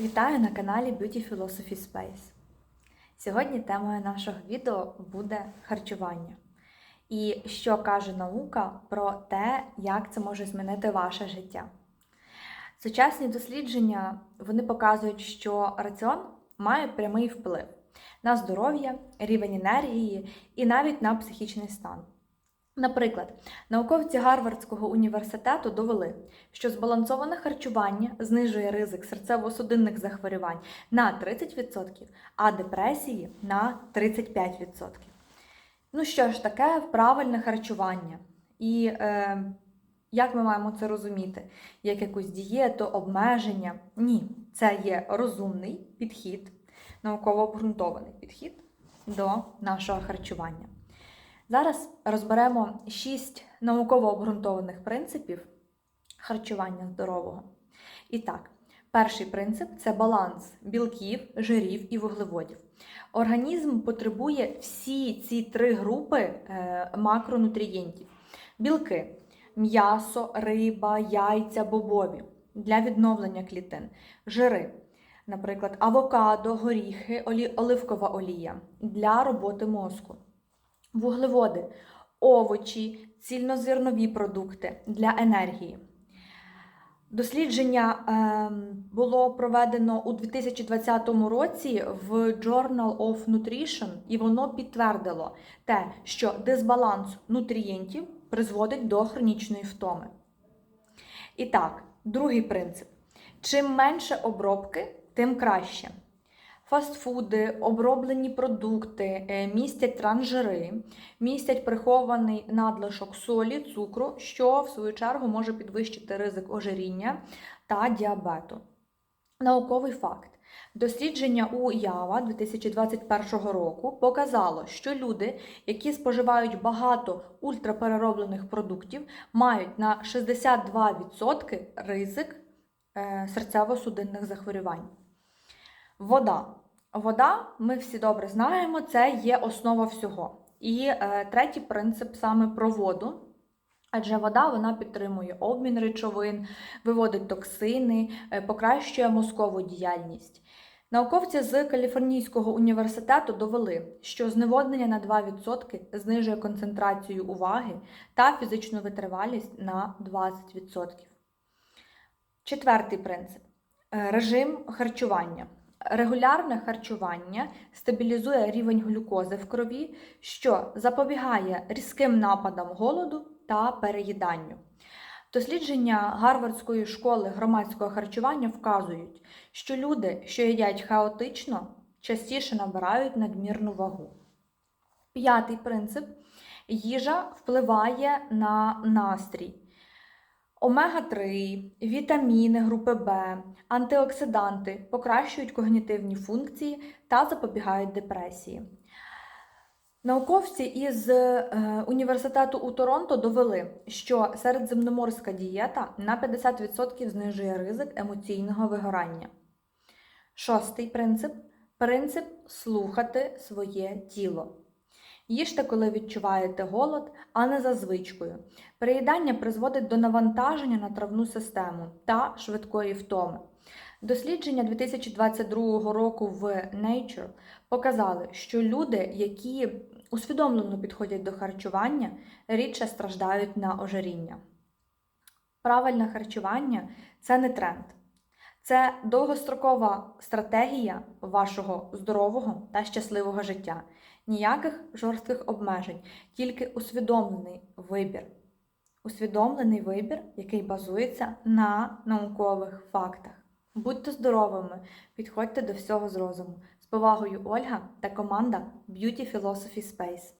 Вітаю на каналі Beauty Philosophy Space. Сьогодні темою нашого відео буде харчування. І що каже наука про те, як це може змінити ваше життя. Сучасні дослідження вони показують, що раціон має прямий вплив на здоров'я, рівень енергії і навіть на психічний стан. Наприклад, науковці Гарвардського університету довели, що збалансоване харчування знижує ризик серцево-судинних захворювань на 30%, а депресії на 35%. Ну що ж таке правильне харчування? І е, як ми маємо це розуміти? Як якусь дієту, обмеження? Ні, це є розумний підхід, науково обґрунтований підхід до нашого харчування. Зараз розберемо шість науково обґрунтованих принципів харчування здорового. І так, перший принцип це баланс білків, жирів і вуглеводів. Організм потребує всі ці три групи е, макронутрієнтів: білки, м'ясо, риба, яйця, бобові для відновлення клітин, жири. Наприклад, авокадо, горіхи, оливкова олія для роботи мозку вуглеводи, овочі, цільнозернові продукти для енергії. Дослідження ем, було проведено у 2020 році в Journal of Nutrition, і воно підтвердило те, що дисбаланс нутрієнтів призводить до хронічної втоми. І так, другий принцип: чим менше обробки, тим краще. Фастфуди, оброблені продукти е, містять трансжири, містять прихований надлишок солі, цукру, що в свою чергу може підвищити ризик ожиріння та діабету. Науковий факт. Дослідження у Ява 2021 року показало, що люди, які споживають багато ультраперероблених продуктів, мають на 62% ризик е, серцево-судинних захворювань. Вода. Вода, ми всі добре знаємо, це є основа всього. І е, третій принцип саме про воду. Адже вода вона підтримує обмін речовин, виводить токсини, е, покращує мозкову діяльність. Науковці з Каліфорнійського університету довели, що зневоднення на 2% знижує концентрацію уваги та фізичну витривалість на 20%. Четвертий принцип Е, режим харчування. Регулярне харчування стабілізує рівень глюкози в крові, що запобігає різким нападам голоду та переїданню. Дослідження Гарвардської школи громадського харчування вказують, що люди, що їдять хаотично, частіше набирають надмірну вагу. П'ятий принцип їжа впливає на настрій. Омега-3, вітаміни групи В, антиоксиданти покращують когнітивні функції та запобігають депресії. Науковці із е, університету у Торонто довели, що середземноморська дієта на 50% знижує ризик емоційного вигорання. Шостий принцип принцип слухати своє тіло. Їжте, коли відчуваєте голод, а не за звичкою. Переїдання призводить до навантаження на травну систему та швидкої втоми. Дослідження 2022 року в Nature показали, що люди, які усвідомлено підходять до харчування, рідше страждають на ожиріння. Правильне харчування це не тренд. Це довгострокова стратегія вашого здорового та щасливого життя. Ніяких жорстких обмежень, тільки усвідомлений вибір. Усвідомлений вибір, який базується на наукових фактах. Будьте здоровими, підходьте до всього з розуму. З повагою Ольга та команда Beauty Philosophy Space.